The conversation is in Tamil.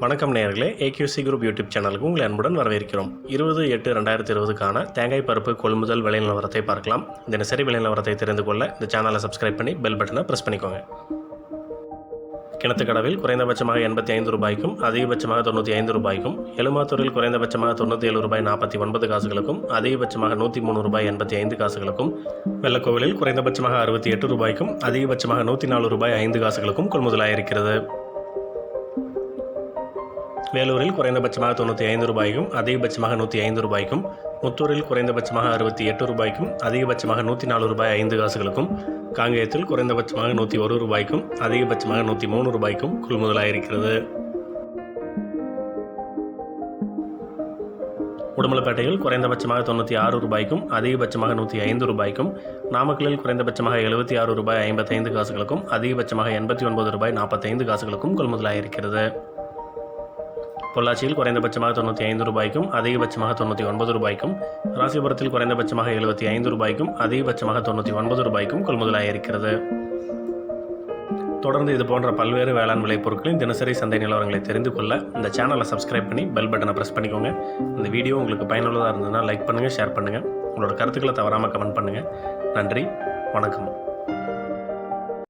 வணக்கம் நேர்களே ஏக்யூசி குரூப் யூடியூப் சேனலுக்கு உங்களை அன்புடன் வரவேற்கிறோம். இருபது எட்டு ரெண்டாயிரத்தி இருபதுக்கான தேங்காய் பருப்பு கொள்முதல் விலை நிலவரத்தை பார்க்கலாம். தினசரி விலை நிலவரத்தை தெரிந்து கொள்ள இந்த சேனலை சப்ஸ்கிரைப் பண்ணி பெல் பட்டனை ப்ரெஸ் பண்ணிக்கோங்க. கிணத்துக்கடவில் குறைந்தபட்சமாக எண்பத்தி ஐந்து ரூபாய்க்கும் அதிகபட்சமாக தொண்ணூற்றி ஐந்து ரூபாய்க்கும் எலுமாத்தூரில் குறைந்தபட்சமாக தொண்ணூற்றி ஏழு ரூபாய் நாற்பத்தி ஒன்பது காசுகளுக்கும் அதிகபட்சமாக நூற்றி மூணு ரூபாய் எண்பத்தி ஐந்து காசுகளுக்கும் வெள்ளக்கோவிலில் குறைந்தபட்சமாக அறுபத்தி எட்டு ரூபாய்க்கும் அதிகபட்சமாக நூற்றி நாலு ரூபாய் ஐந்து காசுகளுக்கும் கொள்முதலாயிருக்கிறது. வேலூரில் குறைந்தபட்சமாக தொண்ணூற்றி ஐந்து ரூபாய்க்கும் அதிகபட்சமாக நூற்றி ஐந்து ரூபாய்க்கும் முத்தூரில் குறைந்தபட்சமாக அறுபத்தி எட்டு ரூபாய்க்கும் அதிகபட்சமாக நூற்றி நாலு ரூபாய் ஐந்து காசுகளுக்கும் காங்கேயத்தில் குறைந்தபட்சமாக நூற்றி ஒரு ரூபாய்க்கும் அதிகபட்சமாக நூற்றி மூணு ரூபாய்க்கும் கொள்முதலாயிருக்கிறது. உடுமலைப்பேட்டையில் குறைந்தபட்சமாக தொண்ணூற்றி ஆறு ரூபாய்க்கும் அதிகபட்சமாக நூற்றி ஐந்து ரூபாய்க்கும் நாமக்கலில் குறைந்தபட்சமாக எழுபத்தி ஆறு ரூபாய் ஐம்பத்தைந்து காசுகளுக்கும் அதிகபட்சமாக எண்பத்தி ஒன்பது ரூபாய் நாற்பத்தைந்து காசுகளுக்கும் கொள்முதலாயிருக்கிறது. பொள்ளாச்சியில் குறைந்தபட்சமாக தொண்ணூற்றி ஐந்து ரூபாய்க்கும் அதிகபட்சமாக தொண்ணூற்றி ஒன்பது ரூபாய்க்கும் ராசிபுரத்தில் குறைந்தபட்சமாக எழுபத்தி ஐந்து ரூபாய்க்கும் அதிகபட்சமாக தொண்ணூற்றி ஒன்பது ரூபாய்க்கும் கொள்முதலாயிருக்கிறது தொடர்ந்து இது போன்ற பல்வேறு வேளாண் விளைப் பொருட்களின் தினசரி சந்தை நிலவரங்களை தெரிந்து கொள்ள இந்த சேனலை சப்ஸ்கிரைப் பண்ணி பெல் பட்டனை ப்ரெஸ் பண்ணிக்கோங்க. இந்த வீடியோ உங்களுக்கு பயனுள்ளதாக இருந்ததுன்னா லைக் பண்ணுங்கள் ஷேர் பண்ணுங்கள் உங்களோட கருத்துக்களை தவறாமல் கமெண்ட் பண்ணுங்கள் நன்றி வணக்கம்.